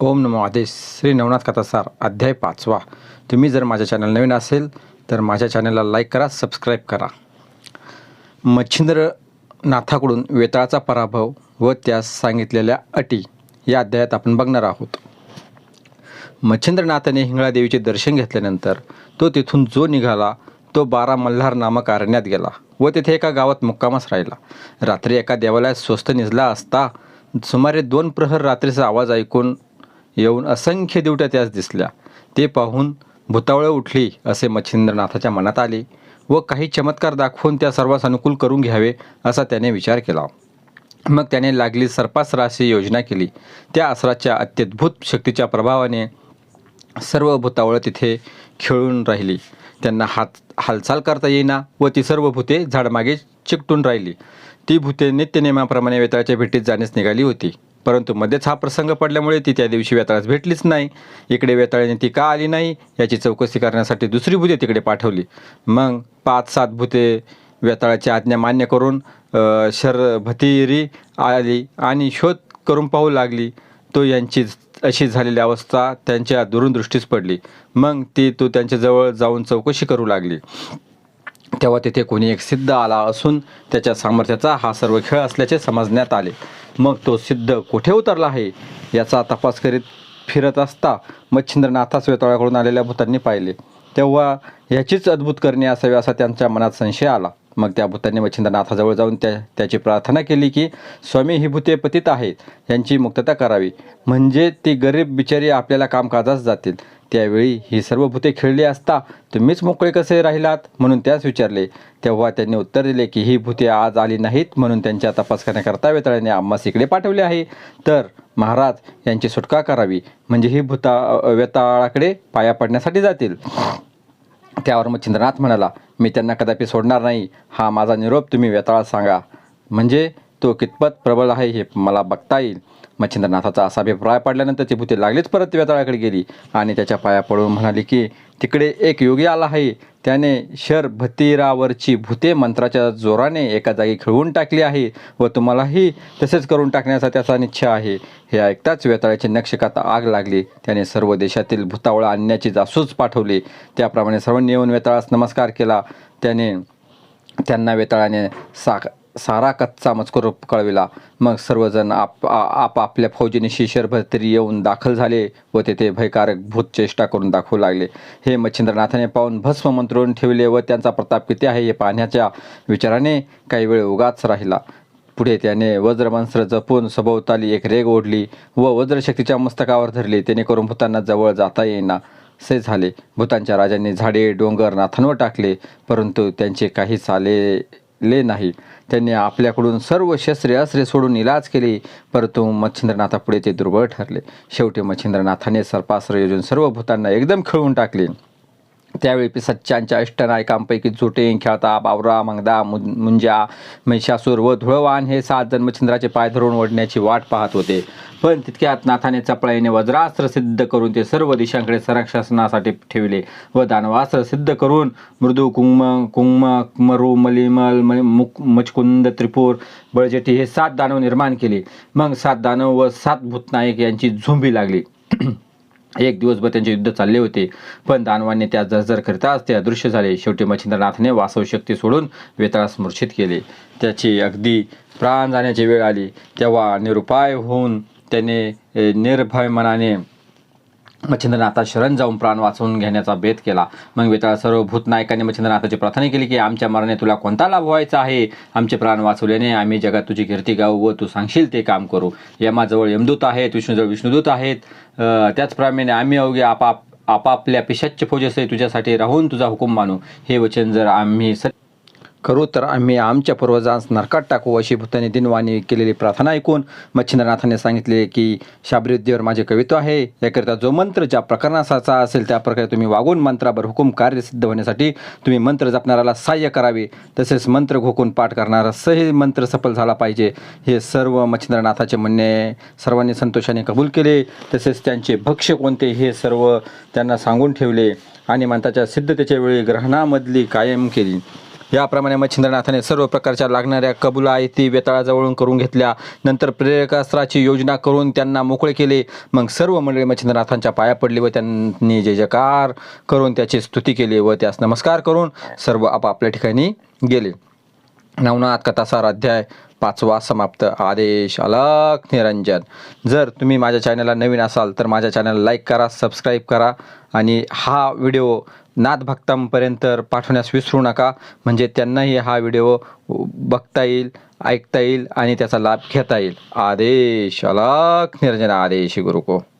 ओम नमो आदेश श्री नवनाथ कथासार अध्याय पाचवा. तुम्ही जर माझ्या चॅनल नवीन असेल तर माझ्या चॅनलला लाईक करा सबस्क्राईब करा. मच्छिंद्रनाथाकडून वेताळाचा पराभव व त्यास सांगितलेल्या अटी या अध्यायात आपण बघणार आहोत. मच्छिंद्रनाथाने हिंगळादेवीचे दर्शन घेतल्यानंतर तो तिथून जो निघाला तो बारा मल्हार नामक अरण्यात गेला व तेथे एका गावात मुक्कामास राहिला. रात्री एका देवालयात स्वस्त निजला असता सुमारे दोन प्रहर रात्रीचा आवाज ऐकून येऊन असंख्य दिवट्या त्यास दिसल्या. ते पाहून भुतावळं उठली असे मच्छिंद्रनाथाच्या मनात आले. व काही चमत्कार दाखवून त्या सर्वांस अनुकूल करून घ्यावे असा त्याने विचार केला. मग त्याने लागली सर्पासराशी योजना केली. त्या असराच्या अत्यद्भुत शक्तीच्या प्रभावाने सर्व भुतावळं तिथे खेळून राहिली. त्यांना हात हालचाल करता येईना व ती सर्व भूते झाडमागे चिकटून राहिली. ती भूते नित्यनेमाप्रमाणे वेताळाच्या भेटीत जाण्यास निघाली होती. परंतु मध्येच हा प्रसंग पडल्यामुळे ती त्या दिवशी वेताळास भेटलीच नाही. इकडे वेताळाने ती का आली नाही? याची चौकशी करण्यासाठी दुसरी भूते तिकडे पाठवली. मग पाच सात भूते वेताळाची आज्ञा मान्य करून शर शरभतीरी आली आणि शोध करून पाहू लागली. तो यांची अशी झालेली अवस्था त्यांच्या दुरून दृष्टीस पडली. मग ती तो त्यांच्याजवळ जाऊन चौकशी करू लागली. तेव्हा तिथे कोणी एक सिद्ध आला असून त्याच्या सामर्थ्याचा हा सर्व खेळ असल्याचे समजण्यात आले. मग तो सिद्ध कुठे उतरला आहे? याचा तपास करीत फिरत असता मच्छिंद्रनाथास वेतोळ्याकडून आलेल्या भूतांनी पाहिले. तेव्हा ह्याचीच अद्भुत करणे असावी असा त्यांच्या मनात संशय आला. मग त्या भूतांनी मच्छिंद्रनाथाजवळ जाऊन त्या त्याची प्रार्थना केली की स्वामी ही भूते पतित आहेत. यांची मुक्तता करावी. म्हणजे ती गरीब बिचारी आपल्याला कामकाजास जातील. त्यावेळी ही सर्व भूते खेळली असता तुम्हीच मोकळे कसे राहिलात? म्हणून त्यास विचारले. तेव्हा त्यांनी उत्तर दिले की ही भूते आज आली नाहीत म्हणून त्यांच्या तपास करण्याकरता वेताळाने आम्हास इकडे पाठवले आहे. तर महाराज यांची सुटका करावी. म्हणजे ही भूता वेताळाकडे पाया पडण्यासाठी जातील. त्यावर मच्छिंद्रनाथ म्हणाला मी त्यांना कदापि सोडणार नाही. हा माझा निरोप तुम्ही वेताळात सांगा. म्हणजे तो कितपत प्रबळ आहे हे मला बघता येईल. मच्छिंद्रनाथाचा असा अभिप्राय पडल्यानंतर ती भूती लागलीच परत वेताळाकडे गेली. आणि त्याच्या पाया पडून म्हणाली की तिकडे एक योगी आला आहे. त्याने शर भतीरावरची भूते मंत्राच्या जोराने एका जागी खिळवून टाकली आहे व तुम्हालाही तसेच करून टाकण्याचा त्याचा निश्चय आहे. हे ऐकताच वेताळाची नक्षकात आग लागली. त्याने सर्व देशातील भूतावळ आणण्याची जासूस पाठवली. त्याप्रमाणे सर्वांनी येऊन वेताळास नमस्कार केला. त्याने त्यांना वेताळाने साख सारा कच्चा मजकूर कळविला. मग सर्वजण आप आ- आपापल्या फौजीनिशी शरभतरी येऊन दाखल झाले व तेथे भयकारक भूत चेष्टा करून दाखवू लागले. हे मच्छिंद्रनाथाने पाहून भस्म मंत्रून ठेवले व त्यांचा प्रताप किती आहे हे पाहण्याच्या विचाराने काही वेळ उगाच राहिला. पुढे त्याने वज्रमंत्र जपून सभोवताली एक रेग ओढली व वज्रशक्तीच्या मस्तकावर धरली. जेणेकरून भूतांना जवळ जाता येईना से झाले. भूतांच्या राजांनी झाडे डोंगर नाथांवर टाकले परंतु त्यांचे काही चालेले नाही. त्यांनी आपल्याकडून सर्व शस्त्रे अस्त्रे सोडून इलाज केले. परंतु मच्छिंद्रनाथापुढे ते दुर्बळ ठरले. शेवटी मच्छिंद्रनाथाने सर्पास्त्र योजून सर्व भूतांना एकदम खेळून टाकले. त्यावेळी पिसच्चांच्या अष्टनायकांपैकी झुटे खेळता बावरा मंगदा मु मुंजा महिषासूर व धुळवान हे सात जन्मचंद्राचे पाय धरून ओढण्याची वाट पाहत होते. पण तितक्यात नाथाने चपळाईने वज्रास्त्र सिद्ध करून ते सर्व दिशांकडे संरक्षणासाठी ठेवले व दानवास्त्र सिद्ध करून मृदू कुंम कुंम मरू मलिमल मुक मचकुंद त्रिपूर बळजेटी हे सात दानव निर्माण केले. मग सात दानव व सात भूतनायक यांची झुंबी लागली. एक दिवसभर त्यांचे युद्ध चालले होते. पण दानवांनी त्या जर्जर करताच ते अदृश्य झाले. शेवटी मच्छिंद्रनाथने वासव शक्ती सोडून वेताळास मूर्छित केले. त्याची अगदी प्राण जाण्याची वेळ आली. तेव्हा निरुपाय होऊन त्याने निर्भय मनाने मच्छिंद्रनाथात शरण जाऊन प्राण वाचवून घेण्याचा बेत केला. मग वेताळ सर्व भूतनायकांनी मच्छिंद्रनाथाची प्रार्थना केली की आमच्या मरणे तुला कोणता लाभ व्हायचा आहे? आमचे प्राण वाचवल्याने आम्ही जगात तुझी कीर्ती गाऊ व तू सांगशील ते काम करू. यमाजवळ यमदूत आहेत विष्णूजवळ विष्णुदूत आहेत. त्याचप्रमाणे आम्ही अवघे आपाप आपापल्या पिशाच्य फौजेसही तुझ्यासाठी राहून तुझा हुकूम मानू. हे वचन जर आम्ही सत्य करू तर आम्ही आमच्या पूर्वजांस नरकात टाकू अशी भूताने दिनवाणी केलेली प्रार्थना ऐकून मच्छिंद्रनाथाने सांगितले की शाबरीद्दीवर माझे कवित्व आहे. याकरिता जो मंत्र ज्या प्रकरणासाचा असेल त्या प्रकारे तुम्ही वागून मंत्रावर हुकूम कार्य सिद्ध होण्यासाठी तुम्ही मंत्र जपणाऱ्याला सहाय्य करावे. तसेच मंत्र घोकून पाठ करणारा सही मंत्र सफल झाला पाहिजे. हे सर्व मच्छिंद्रनाथाचे म्हणणे सर्वांनी संतोषाने कबूल केले. तसेच त्यांचे भक्ष्य कोणते हे सर्व त्यांना सांगून ठेवले आणि मंत्राच्या सिद्धतेच्या वेळी ग्रहणामधली कायम केली. याप्रमाणे मच्छिंद्रनाथाने सर्व प्रकारच्या लागणाऱ्या कबुला आयती वेताळाजवळून करून घेतल्या. नंतर प्रेरकास्त्राची योजना करून त्यांना मोकळे केले. मग सर्व मंडळी मच्छिंद्रनाथांच्या पाया पडली व त्यांनी जय जयकार करून त्याची स्तुती केली व त्यास नमस्कार करून सर्व आपापल्या ठिकाणी गेले. नवनाथ कथासार अध्याय पाचवा समाप्त आदेश अलक निरंजन. जर तुम्ही माझ्या चॅनलला नवीन असाल तर माझ्या चॅनलला लाईक करा सबस्क्राईब करा आणि हा व्हिडिओ नाथभक्तांपर्यंत पाठवण्यास विसरू नका. म्हणजे त्यांनाही हा व्हिडिओ बघता येईल ऐकता येईल आणि त्याचा लाभ घेता येईल. आदेश अलक निरंजन आदेश गुरुको.